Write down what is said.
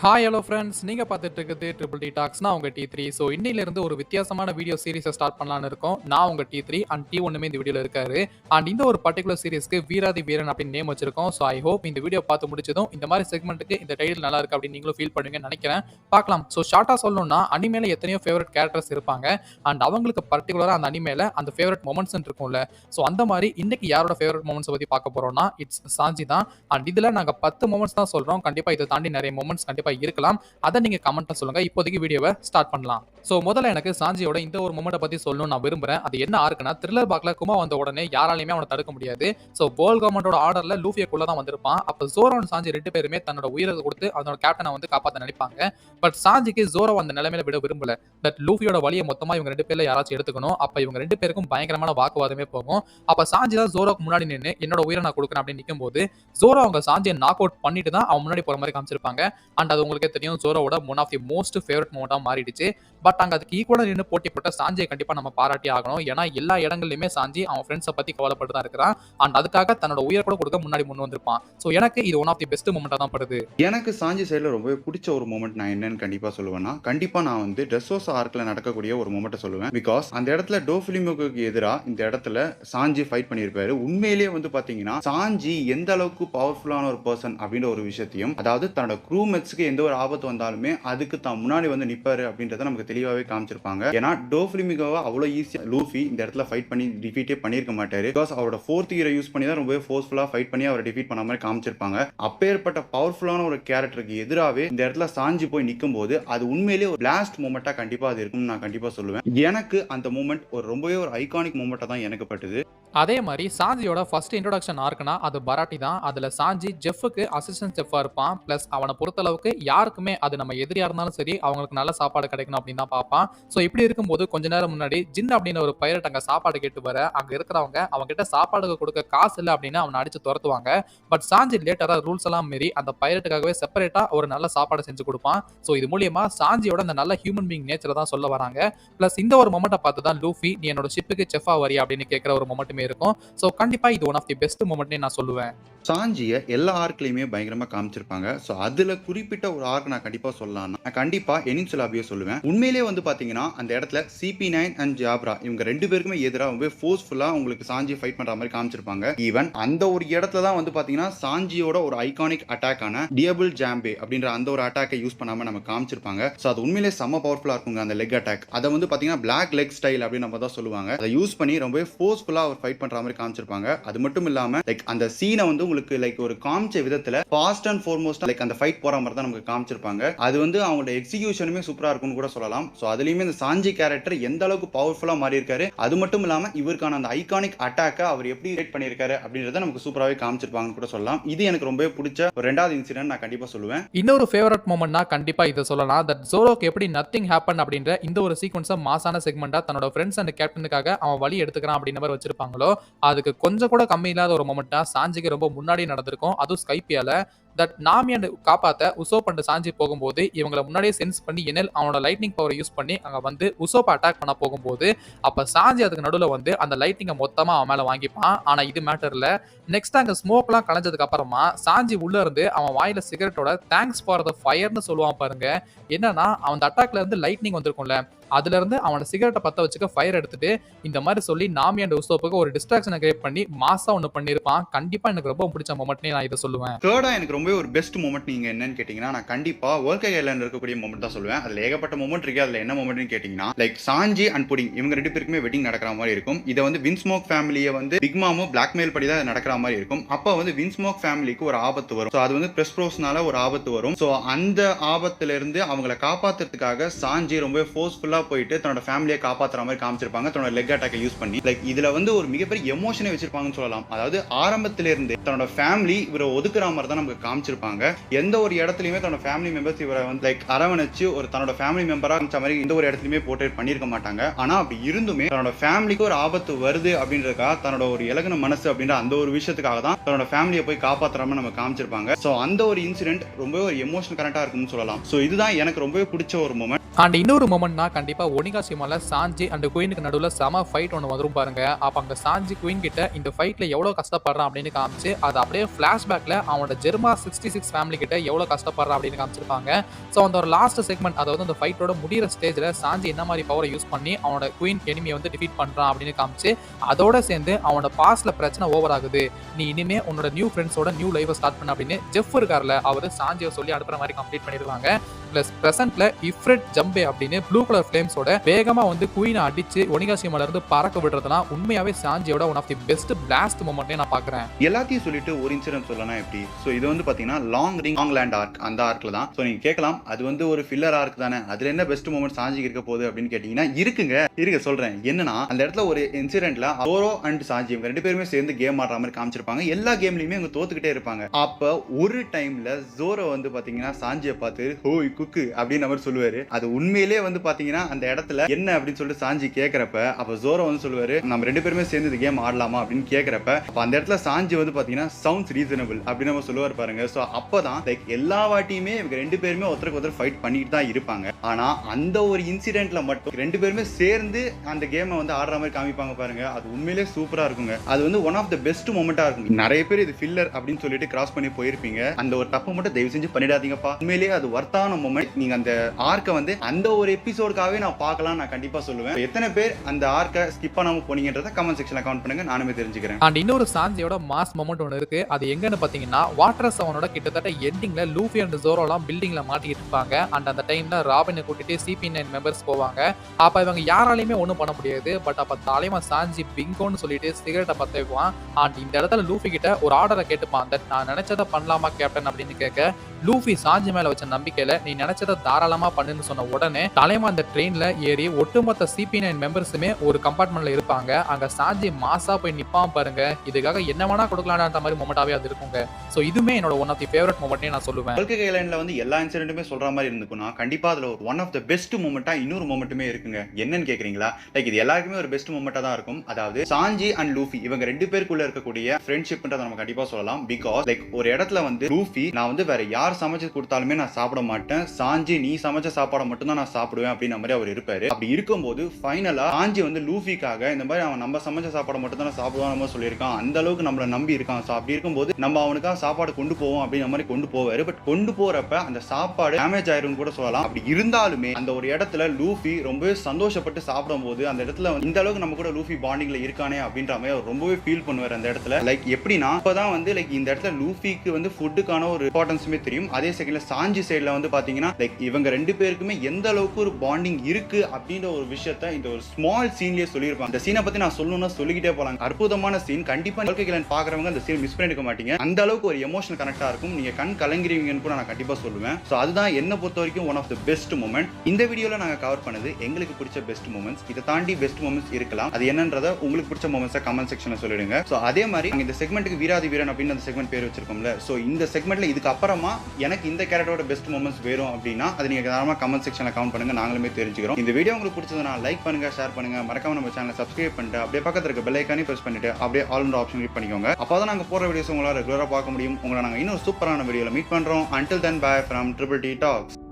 Hi hello friends நீங்கள் பார்த்துட்டு இருக்குது ட்ரிபிள் டி டாக்ஸ்னா உங்கள் டி த்ரீ ஸோ இன்னிலேருந்து ஒரு வித்தியாசமான வீடியோ சீரிஸை ஸ்டார்ட் பண்ணலான்னு இருக்கோம். நான் உங்கள் டி த்ரீ அண்ட் டி ஒன்றுமே இந்த வீடியோவில் இருக்காரு. அண்ட் இந்த ஒரு பர்டிகுலர் சீரிஸ்க்கு வீராதி வீரன் அப்படின்னு நேம் வச்சிருக்கோம். ஸோ ஐ ஹோப் இந்த வீடியோ பார்த்து முடிச்சதும் இந்த மாதிரி செக்மெண்ட்டுக்கு இந்த டைட்டில் நல்லா இருக்கு அப்படின்னு நீங்களும் ஃபீல் பண்ணுங்கன்னு நினைக்கிறேன். பார்க்கலாம். ஸோ ஷார்ட்டாக சொல்லணும்னா அனிமேல எத்தனையோ ஃபேவரட் கேரக்டர்ஸ் இருப்பாங்க. அண்ட் அவங்களுக்கு பர்டிகுலராக அந்த அனிமேல அந்த ஃபேவரட் மொமெண்ட்ஸ் இருக்கும்ல. ஸோ அந்த மாதிரி இன்னைக்கு யாரோட ஃபேவரட் மொமெண்ட்ஸ் பற்றி பார்க்க போகிறோம்னா இட்ஸ் சாஞ்சி தான் அண்ட் இதில் நாங்கள் பத்து மொமெண்ட்ஸ் தான் சொல்கிறோம் கண்டிப்பாக இதை தாண்டி நிறைய மொமெண்ட்ஸ் கண்டிப்பாக இருக்கலாம். அதை நீங்கள் கமெண்ட்டில் சொல்லுங்கள் இப்போதைக்கு வீடியோவை ஸ்டார்ட் பண்ணலாம். ஸோ முதல்ல எனக்கு சாஞ்சியோட இந்த ஒரு மொமெண்ட்டை பற்றி சொல்லணும்னு நான் விரும்புகிறேன் அது என்ன ஆர்க்குன்னா த்ரில்லர் பாக்ல குமா வந்த உடனே யாராலையுமே அவனை தடுக்க முடியாது. ஸோ வேர்ல்ட் கவர்மெண்டோட ஆர்டரில் லூஃபியக்குள்ளே தான் வந்திருப்பான். அப்போ ஜோரோன் சாஞ்சி ரெண்டு பேருமே தன்னோட உயிரை கொடுத்து அதனோட கேப்டனை வந்து காப்பாற்ற நினைப்பாங்க. பட் சாஞ்சிக்கு ஜோரோ அந்த நிலைமையில விட விரும்பல. பட் லூஃபியோட வழியை மொத்தமாக இவங்க ரெண்டு பேரில் யாராச்சும் எடுத்துக்கணும். அப்போ இவங்க ரெண்டு பேருக்கும் பயங்கரமான வாக்குவாதமே போகும். அப்போ சாஞ்சி தான் ஜோரோக்கு முன்னாடி நின்று என்னோட உயிரை நான் கொடுக்குறேன் அப்படின்னு நிற்கும்போது ஜோரோ அவங்க சாஞ்சியை நாக் அவுட் பண்ணிட்டு தான் அவன் முன்னாடி போற மாதிரி காமிச்சிருப்பாங்க. அண்ட் அது உங்களுக்கே தெரியும் ஜோரோட one of the most favourite மூமெண்ட்டாக மாறிடுச்சு. பட் மாட்டாங்க அதுக்கு ஈக்குவலாக நின்று போட்டி போட்ட சாஞ்சியை கண்டிப்பாக நம்ம பாராட்டி ஆகணும். ஏன்னா எல்லா இடங்கள்லையுமே சாஞ்சி அவன் ஃப்ரெண்ட்ஸை பற்றி கவலைப்பட்டு தான் இருக்கிறான். அண்ட் அதுக்காக தன்னோட உயிரை கூட கொடுக்க முன்னாடி முன் வந்திருப்பான். ஸோ எனக்கு இது ஒன் ஆஃப் தி பெஸ்ட் மூமெண்ட்டாக தான் படுது. எனக்கு சாஞ்சி சைடில் ரொம்பவே பிடிச்ச ஒரு மூமெண்ட் நான் என்னன்னு கண்டிப்பாக சொல்லுவேன்னா கண்டிப்பாக நான் வந்து ட்ரெஸ்ஸோஸ் ஆர்க்கில் நடக்கக்கூடிய ஒரு மூமெண்ட்டை சொல்லுவேன். பிகாஸ் அந்த இடத்துல டோ ஃபிலிமுக்கு எதிராக இந்த இடத்துல சாஞ்சி ஃபைட் பண்ணியிருப்பாரு. உண்மையிலேயே வந்து பார்த்தீங்கன்னா சாஞ்சி எந்த அளவுக்கு பவர்ஃபுல்லான ஒரு பர்சன் அப்படின்ற ஒரு விஷயத்தையும் அதாவது தன்னோட க்ரூ மெட்ஸ்க்கு எந்த ஒரு ஆபத்து வந்தாலுமே அதுக்கு தான் முன்னாடி வந்து நிற்பாரு அப்படின்றத நமக்கு தெளிவாகவே காமிச்சிருப்பாங்க. ஏன்னா டோஃபிலிமிகோவை அவ்வளோ ஈஸியாக லூஃபி இந்த இடத்துல ஃபைட் பண்ணி டிஃபீட்டே பண்ணியிருக்க மாட்டார். பிகாஸ் அவரோட ஃபோர்த் இயரை யூஸ் பண்ணி தான் ரொம்பவே ஃபோர்ஸ்ஃபுல்லாக ஃபைட் பண்ணி அவரை டிஃபீட் பண்ண மாதிரி காமிச்சிருப்பாங்க. அப்பேற்பட்ட பவர்ஃபுல்லான ஒரு கேரக்டருக்கு எதிராகவே இந்த இடத்துல சாஞ்சி போய் நிற்கும் போது அது உண்மையிலேயே ஒரு லாஸ்ட் மூமெண்ட்டாக கண்டிப்பாக அது இருக்கும்னு நான் கண்டிப்பாக சொல்லுவேன். எனக்கு அந்த மூமெண்ட் ஒரு ரொம்பவே ஒரு ஐகானிக் மூமெண்ட்டாக தான் எனக்கு பட்டுது. அதே மாதிரி சாஞ்சியோட ஃபர்ஸ்ட் இன்ட்ரோடக்ஷன் ஆர்க்குனா அது பராட்டி தான். அதில் சாஞ்சி ஜெஃப்க்கு அசிஸ்டன்ட் ஜெஃபாக இருப்பான். ப்ளஸ் அவனை பொறுத்தளவுக்கு யாருக்குமே அது நம்ம எதிரியாக இருந்தாலும் சரி அவங்களுக்கு நல்ல சாப்பாடு கிடைக்கணும் அப்படின்னு தான் பார்ப்பான். ஸோ இப்படி இருக்கும்போது கொஞ்ச நேரம் முன்னாடி ஜின் அப்படின்னு ஒரு பைரட் அங்கே சாப்பாடு கேட்டு வர அங்கே இருக்கிறவங்க அவங்ககிட்ட சாப்பாடுக்கு கொடுக்க காசு இல்லை அப்படின்னு அவனை அடித்து துரத்துவாங்க. பட் சாஞ்சி லேட்டராக ரூல்ஸ் எல்லாம் மீறி அந்த பைரட்டுக்காகவே செப்பரேட்டாக ஒரு நல்ல சாப்பாடு செஞ்சு கொடுப்பான். ஸோ இது மூலியமாக சாஞ்சியோட அந்த நல்ல ஹியூமன் பீங் நேச்சரை தான் சொல்ல வராங்க. ப்ளஸ் இந்த ஒரு மொமெண்ட்டை பார்த்து தான் லூஃபி நீ என்னோட ஷிப்புக்கு செஃபா வரி அப்படின்னு கேட்குற ஒரு மொமெண்ட்டுமே இருக்கும். ஸோ கண்டிப்பா இது ஒன் ஆஃப் தி பெஸ்ட் மூமெண்ட்னே நான் சொல்லுவேன். சாஞ்சியை எல்லா ஆர்க்லையுமே பயங்கரமாக காமிச்சிருப்பாங்க. ஸோ அதில் குறிப்பிட்ட ஒரு ஆர்க் நான் கண்டிப்பாக சொல்லலாம் நான் கண்டிப்பாக எனின்சுலாபியோ சொல்லுவேன். உண்மையிலேயே வந்து பார்த்தீங்கன்னா அந்த இடத்துல சிபி நைன் அண்ட் ஜாப்ரா இவங்க ரெண்டு பேருக்குமே எதிராக ரொம்ப ஃபோர்ஸ்ஃபுல்லாக உங்களுக்கு சாஞ்சி ஃபைட் பண்ணுற மாதிரி காமிச்சிருப்பாங்க. ஈவன் அந்த ஒரு இடத்துல தான் வந்து பார்த்தீங்கன்னா சாஞ்சியோட ஒரு ஐகானிக் அட்டாக்கான டியபிள் ஜாம்பே அப்படின்ற அந்த ஒரு அட்டாக்கை யூஸ் பண்ணாமல் நம்ம காமிச்சிருப்பாங்க. ஸோ அது உண்மையிலே செம்ம பவர்ஃபுல்லாக இருக்குங்க அந்த லெக் அட்டாக் அதை வந்து பார்த்தீங்கன்னா பிளாக் லெக் ஸ்டைல் அப்படின்னு நம்ம தான் சொல்லுவாங்க. அதை யூஸ் பண்ணி ரொம்ப ஃபோர்ஸ்ஃபுல்லாக அவர் ஃபைட் பண்ணுற மாதிரி காமிச்சிருப்பாங்க. அது மட்டும் இல்லாமல் லைக் அந்த சீனை வந்து உங்களுக்கு லைக் ஒரு காமிச்ச விதத்துல ஃபாஸ்ட் அண்ட் ஃபோர்மோஸ்ட் லைக் அந்த ஃபைட் போற மாதிரி தான் நமக்கு காமிச்சிருப்பாங்க. அது வந்து அவங்களோட எக்ஸிகியூஷனுமே சூப்பரா இருக்கும்னு கூட சொல்லலாம். ஸோ அதுலயுமே இந்த சாஞ்சி கேரக்டர் எந்த அளவுக்கு பவர்ஃபுல்லா மாறி இருக்காரு அது மட்டும் இல்லாம இவருக்கான அந்த ஐகானிக் அட்டாக்கை அவர் எப்படி ரேட் பண்ணியிருக்காரு அப்படின்றத நமக்கு சூப்பராகவே காமிச்சிருப்பாங்கன்னு கூட சொல்லலாம். இது எனக்கு ரொம்பவே பிடிச்ச ஒரு ரெண்டாவது இன்சிடென்ட் நான் கண்டிப்பா சொல்லுவேன். இன்னொரு ஃபேவரட் மூமெண்ட்னா கண்டிப்பா இதை சொல்லலாம். தட் ஜோரோக்கு எப்படி நத்திங் ஹேப்பன் அப்படின்ற இந்த ஒரு சீக்வன்ஸை மாசான செக்மெண்டா தன்னோட ஃப்ரெண்ட்ஸ் அண்ட் கேப்டனுக்காக அவன் வழி எடுத்துக்கிறான் அப்படின்ற மாதிரி வச்சிருப்பாங்களோ அதுக்கு கொஞ்சம் கூட கம்மி இல்லாத ஒரு மொமெண்ட்டா சாஞ்சிக்கு ரொம்ப முன்னாடியே நடந்திருக்கும். அதுவும் ஸ்கைப்பியால தட் நாமியாண்டு காப்பாத்த உசோப் அண்ட் சாஞ்சி போகும்போது இவங்களை முன்னாடியே சென்ஸ் பண்ணி எனல் அவனோட லைட்னிங் பவரை யூஸ் பண்ணி அங்கே வந்து உசோப்பை அட்டாக் பண்ண போகும்போது அப்போ சாஞ்சி அதுக்கு நடுவில் வந்து அந்த லைட்டிங்கை மொத்தமாக அவன் மேலே வாங்கிப்பான். ஆனால் இது மேட்டரில் நெக்ஸ்ட் அங்கே ஸ்மோக்லாம் கலைஞ்சதுக்கு அப்புறமா சாஞ்சி உள்ளே இருந்து அவன் வாயில் சிகரெட்டோட தேங்க்ஸ் ஃபார் த ஃபயர்னு சொல்லுவான் பாருங்க. என்னன்னா அவன் அட்டாக்ல இருந்து லைட்னிங் வந்திருக்கும்ல. அதுல இருந்து அவனோட சிகரெட்டை பத்த வச்சுக்க ஃபயர் எடுத்துட்டு இந்த மாதிரி சொல்லி நாமி அண்ட் உசோப்புக்கு ஒரு டிஸ்ட்ராக்ஷனை கிரியேட் பண்ணி மாசா ஒன்று பண்ணியிருப்பான். கண்டிப்பா எனக்கு ரொம்ப பிடிச்ச மொமெண்ட்னே நான் இதை சொல்லுவேன். தேர்டா எனக்கு ரொம்ப ஒரு பெஸ்ட் மூமெண்ட் நீங்க என்னன்னு கேட்டீங்கன்னா நான் கண்டிப்பா ஒர்க் ஐலாண்ட் இருக்கக்கூடிய மூமெண்ட் தான் சொல்லுவேன். அதில் ஏகப்பட்ட மூமெண்ட் இருக்கு. அதில் என்ன மூமெண்ட்னு கேட்டீங்கன்னா லைக் சாஞ்சி அண்ட் புடிங் இவங்க ரெண்டு பேருக்குமே வெட்டிங் நடக்கிற மாதிரி இருக்கும். இதை வந்து வின்ஸ்மோக் ஃபேமிலியை வந்து பிக்மாமும் பிளாக்மெயில் படி தான் நடக்கிற மாதிரி இருக்கும். அப்போ வந்து வின்ஸ்மோக் ஃபேமிலிக்கு ஒரு ஆபத்து வரும். ஸோ அது வந்து பிரஸ் ப்ரோஸ்னால ஒரு ஆபத்து வரும். ஸோ அந்த ஆபத்துல இருந்து அவங்கள காப்பாத்துறதுக்காக சாஞ்சி ரொம்ப ஃபோர்ஸ்ஃபுல்லாக ஃபோர்ஸ்ஃபுல்லா போயிட்டு தன்னோட ஃபேமிலியை காப்பாத்துற மாதிரி காமிச்சிருப்பாங்க. தன்னோட லெக் அட்டாக்கை யூஸ் பண்ணி. லைக் இதுல வந்து ஒரு மிகப்பெரிய எமோஷனை வச்சிருப்பாங்கன்னு சொல்லலாம். அதாவது ஆரம்பத்துல இருந்து தன்னோட ஃபேமிலி இவரை ஒதுக்குற மாதிரி தான் நமக்கு காமிச்சிருப்பாங்க. எந்த ஒரு இடத்துலயுமே தன்னோட ஃபேமிலி மெம்பர்ஸ் இவரை வந்து லைக் அரவணைச்சு ஒரு தன்னோட ஃபேமிலி மெம்பரா காமிச்ச மாதிரி எந்த ஒரு இடத்துலயுமே போர்ட்ரேட் பண்ணியிருக்க மாட்டாங்க. ஆனா அப்படி இருந்துமே தன்னோட ஃபேமிலிக்கு ஒரு ஆபத்து வருது அப்படின்றதுக்காக தன்னோட ஒரு இலகுன மனசு அப்படின்ற அந்த ஒரு விஷயத்துக்காக தான் தன்னோட ஃபேமிலியை போய் காப்பாத்துற நம்ம காமிச்சிருப்பாங்க. ஸோ அந்த ஒரு இன்சிடென்ட் ரொம்பவே ஒரு எமோஷனல் கரெக்டா இருக்கும்னு சொல்லலாம். ஸோ இதுதான் எனக்கு ரொம்பவே பிடிச்ச ஒரு மூமெண்ட் அண்ட் இன்னொரு மொமெண்ட்னா ஒனிகா சிமாவில் சாஞ்சி அண்ட் குயினுக்கு நடுவில் செம ஃபைட் ஒன்று வரும் பாருங்க. அப்போ அங்கே சாஞ்சி குயின் கிட்ட இந்த ஃபைட்டில் எவ்வளோ கஷ்டப்படுறான் அப்படின்னு காமிச்சு அது அப்படியே ஃப்ளாஷ்பேக்கில் அவனோட ஜெர்மா சிக்ஸ்டி சிக்ஸ் ஃபேமிலி கிட்ட எவ்வளோ கஷ்டப்படுறான் அப்படின்னு காமிச்சிருப்பாங்க. ஸோ அந்த ஒரு லாஸ்ட் செக்மெண்ட் அதாவது அந்த ஃபைட்டோட முடிகிற ஸ்டேஜில் சாஞ்சி என்ன மாதிரி பவரை யூஸ் பண்ணி அவனோட குயின் எனிமியை வந்து டிஃபீட் பண்ணுறான் அப்படின்னு காமிச்சு அதோட சேர்ந்து அவனோட பாஸ்ட்ல பிரச்சனை ஓவர் ஆகுது. நீ இனிமே உன்னோட நியூ ஃப்ரெண்ட்ஸோட நியூ லைஃபை ஸ்டார்ட் பண்ண அப்படின்னு ஜெஃப் இருக்கார்ல அவர் சாஞ்சியை சொல்லி அனுப்புற மாதிரி கம்ப்ளீட் பண்ணிடுவாங்க பிளஸ் பிரசன்ட்ல இஃப்ரெட் ஜம்பே அப்படின்னு ப்ளூ கலர் ஃபிளேம்ஸோட வேகமா வந்து குயினை அடிச்சு ஒனிகாசியமால இருந்து பறக்க விடுறதுலாம் உண்மையாவே சாஞ்சியோட one of the best blast moment நான் பாக்குறேன். எல்லாத்தையும் சொல்லிட்டு ஒரு இன்சிடென்ட் சொல்லலாம் எப்படி? ஸோ இது வந்து பாத்தீங்கன்னா long ring long land arc அந்த ஆர்க்ல தான். ஸோ நீங்க கேட்கலாம் அது வந்து ஒரு ஃபில்லர் ஆர்க் தானே? அதுல என்ன பெஸ்ட் மூமெண்ட் சாஞ்சி இருக்க போகுது அப்படின்னு கேட்டீங்கன்னா இருக்குங்க. இருக்க சொல்றேன். என்னன்னா அந்த இடத்துல ஒரு இன்சிடென்ட்ல ஓரோ அண்ட் சாஞ்சி இவங்க ரெண்டு பேருமே சேர்ந்து கேம் ஆடுற மாதிரி காமிச்சிருப்பாங்க. எல்லா கேம்லயுமே இவங்க தோத்துக்கிட்டே இருப்பாங்க. அப்ப ஒரு டைம்ல ஜோரோ வந்து பாத்தீங்கன்னா சாஞ்சியை பார்த்து ஹோய் குக்கு அப்படின்னு மாதிரி சொல்லுவாரு. அது உண்மையிலே வந்து பாத்தீங்கன்னா அந்த இடத்துல என்ன அப்படின்னு சொல்லிட்டு சாஞ்சி கேட்குறப்ப அப்ப ஜோரோ வந்து சொல்லுவாரு நம்ம ரெண்டு பேருமே சேர்ந்து இந்த கேம் ஆடலாமா? அப்படின்னு கேட்குறப்ப அப்ப அந்த இடத்துல சாஞ்சி வந்து பாத்தீங்கன்னா சவுண்ட்ஸ் ரீசனபிள் அப்படின்னு நம்ம சொல்லுவார் பாருங்க. ஸோ அப்பதான் லைக் எல்லா வாட்டியுமே இவங்க ரெண்டு பேருமே ஒருத்தருக்கு ஒருத்தர் ஃபைட் பண்ணிட்டு தான் இருப்பாங்க. ஆனா அந்த ஒரு இன்சிடென்ட்ல மட்டும் ரெண்டு பேருமே சேர்ந்து அந்த கேமை வந்து ஆடுற மாதிரி காமிப்பாங்க பாருங்க. அது உண்மையிலே சூப்பரா இருக்குங்க. அது வந்து ஒன் ஆஃப் த பெஸ்ட் மூமெண்ட்டாக இருக்கும் நிறைய பேர் இது ஃபில்லர் அப்படின்னு சொல்லிட்டு கிராஸ் பண்ணி போயிருப்பீங்க. அந்த ஒரு தப்பு மட்டும் தயவு செஞ்சு பண்ணிடாதீங்கப்பா. உண்மையிலேயே அது ஒர்த்தான மூமெண்ட் நீங்க அந்த ஆர்க்கை வந்து அந்த ஒரு எபிசோடுக்காகவே நான் பார்க்கலாம் நான் கண்டிப்பா சொல்லுவேன். எத்தனை பேர் அந்த ஆர்க்கை ஸ்கிப் பண்ணாம போனீங்கன்றத கமெண்ட் செக்ஷன்ல கமெண்ட் பண்ணுங்க. நானுமே தெரிஞ்சுக்கிறேன். அண்ட் இன்னொரு சாஞ்சியோட மாஸ் மொமெண்ட் ஒன்று இருக்கு. அது எங்கன்னு பார்த்தீங்கன்னா வாட்டர் செவனோட கிட்டத்தட்ட எண்டிங்ல லூஃபி அண்ட் ஜோரோலாம் பில்டிங்ல மாட்டிட்டு இருப்பாங்க. அண்ட் அந்த டைம்ல ராபினை கூட்டிட்டு சிபி நைன் மெம்பர்ஸ் போவாங்க. அப்ப இவங்க யாராலையுமே ஒன்றும் பண்ண முடியாது. பட் அப்ப தலைமை சாஞ்சி பிங்கோன்னு சொல்லிட்டு சிகரெட்டை பத்தவான் அண்ட் இந்த இடத்துல லூஃபி கிட்ட ஒரு ஆர்டரை கேட்டுப்பான். தட் நான் நினைச்சதை பண்ணலாமா கேப்டன் அப்படின்னு கேட்க லூஃபி சாஞ்சி மேல வச்ச நம்பிக்கையில நீ நினைச்சதை தாராளமா பண்ணுன்னு சொன்ன உடனே தலைமா அந்த ட்ரெயின்ல ஏறி ஒட்டுமொத்த சிபி நைன் மெம்பர்ஸுமே ஒரு கம்பார்ட்மெண்ட்ல இருப்பாங்க. அங்க சாஞ்சி மாசா போய் நிப்பான் பாருங்க. இதுக்காக என்ன வேணா கொடுக்கலான்ற மாதிரி மொமெண்டாவே அது இருக்குங்க. ஸோ இதுவுமே என்னோட ஒன் ஆஃப் தி ஃபேவரட் மொமெண்ட்னே நான் சொல்லுவேன். பல்க லைன்ல வந்து எல்லா இன்சிடென்ட்டுமே சொல்ற மாதிரி இருந்துக்குன்னா கண்டிப்பா அதுல ஒரு ஒன் ஆஃப் த பெஸ்ட் மூமெண்டா இன்னொரு மூமெண்ட்டுமே இருக்குங்க. என்னன்னு கேக்குறீங்களா? லைக் இது எல்லாருக்குமே ஒரு பெஸ்ட் மூமெண்டா தான் இருக்கும். அதாவது சாஞ்சி அண்ட் லூஃபி இவங்க ரெண்டு பேருக்குள்ள இருக்கக்கூடிய ஃப்ரெண்ட்ஷிப்ன்றதை நம்ம கண்டிப்பா சொல்லலாம். பிகாஸ் லைக் ஒரு இடத்துல வந்து லூஃபி நான் வந்து வேற யார் சமைச்சு கொடுத்தாலுமே நான் சாப்பிட மாட்டேன். சாஞ்சி நீ சமைச்ச சாப்பாடை மட்டும்தான் நான் சாப்பிடுவேன் அப்படின்ற மாதிரி அவர் இருப்பாரு. அப்படி இருக்கும்போது ஃபைனலா சாஞ்சி வந்து லூஃபிக்காக இந்த மாதிரி அவன் நம்ம சமைச்ச சாப்பாடை மட்டும் தான் சாப்பிடுவான் நம்ம சொல்லியிருக்கான். அந்த அளவுக்கு நம்மளை நம்பி இருக்கான். ஸோ அப்படி இருக்கும்போது நம்ம அவனுக்காக சாப்பாடு கொண்டு போவோம் அப்படின்ற மாதிரி கொண்டு போவாரு. பட் கொண்டு போறப்ப அந்த சாப்பாடு டேமேஜ் ஆயிரும்னு கூட சொல்லலாம். அப்படி இருந்தாலுமே அந்த ஒரு இடத்துல லூஃபி ரொம்பவே சந்தோஷப்பட்டு சாப்பிடும்போது அந்த இடத்துல இந்த அளவுக்கு நம்ம கூட லூஃபி பாண்டிங்ல இருக்கானே அப்படின்ற மாதிரி அவர் ரொம்பவே ஃபீல் பண்ணுவார் அந்த இடத்துல. லைக் எப்படின்னா அப்பதான் வந்து லைக் இந்த இடத்துல லூஃபிக்கு வந்து ஃபுட்டுக்கான ஒரு இம்பார்ட்டன்ஸுமே தெரியும். அதே செகண்ட்ல சாஞ்சி சைடில் வந்து பார்த்தீங்கன்னா லைக் இவங்க ரெண்டு பேருக்குமே எந்த அளவுக்கு ஒரு பாண்டிங் இருக்கு அப்படின்ற ஒரு விஷயத்த இந்த ஒரு ஸ்மால் சீன்லேயே சொல்லியிருப்பாங்க. இந்த சீனை பத்தி நான் சொல்லணும்னா சொல்லிக்கிட்டே போலாம் அற்புதமான சீன் கண்டிப்பாக வாழ்க்கைகள் பாக்குறவங்க அந்த சீன் மிஸ் பண்ணிக்க மாட்டீங்க. அந்த அளவுக்கு ஒரு எமோஷனல் கனெக்டாக இருக்கும். நீங்க கண் கலங்கிறீங்கன்னு கூட நான் கண்டிப்பாக சொல்லுவேன். ஸோ அதுதான் என்ன பொறுத்த வரைக்கும் one of the best moment இந்த வீடியோவில் நாங்கள் கவர் பண்ணது எங்களுக்கு பிடிச்ச பெஸ்ட் மூமெண்ட்ஸ் இதை தாண்டி பெஸ்ட் மூமெண்ட்ஸ் இருக்கலாம். அது என்னன்றதை உங்களுக்கு பிடிச்ச மூமெண்ட்ஸை கமெண்ட் செக்ஷனில் சொல்லிடுங்க. ஸோ அதே மாதிரி இந்த செக்மெண்ட்டுக்கு வீராதி வீரன் அப்படின்னு அந்த செக்மெண்ட் பேர் வச்சிருக்கோம்ல. ஸோ இந்த செக்மெண்ட்ல இதுக்கு அப்புறமா எனக்கு இந்த கேரக்டரோட பெஸ்ட் மூமெண்ட்ஸ் வேணும் அப்படின்னா அது நீங்கள் தாராளமாக கமெண்ட் செக்ஷனில் கமெண்ட் பண்ணுங்க. நாங்களுமே தெரிஞ்சுக்கிறோம். இந்த வீடியோ உங்களுக்கு பிடிச்சதுனா லைக் பண்ணுங்கள் ஷேர் பண்ணுங்க. மறக்காம நம்ம சேனலை சப்ஸ்கிரைப் பண்ணிட்டு அப்படியே பக்கத்துல இருக்க பெல் ஐக்கானே பண்ணிட்டு அப்படியே ஆல் ஆப்ஷன் கிளிக் பண்ணிக்கோங்க. அப்பதான் நாங்கள் போற வீடியோஸ் உங்களால் ரெகுலராக பார்க்க முடியும். உங்களை நாங்கள் இன்னும் சூப்பரான வீடியோவில் மீட் பண்ணுறோம் until then bye from triple T talks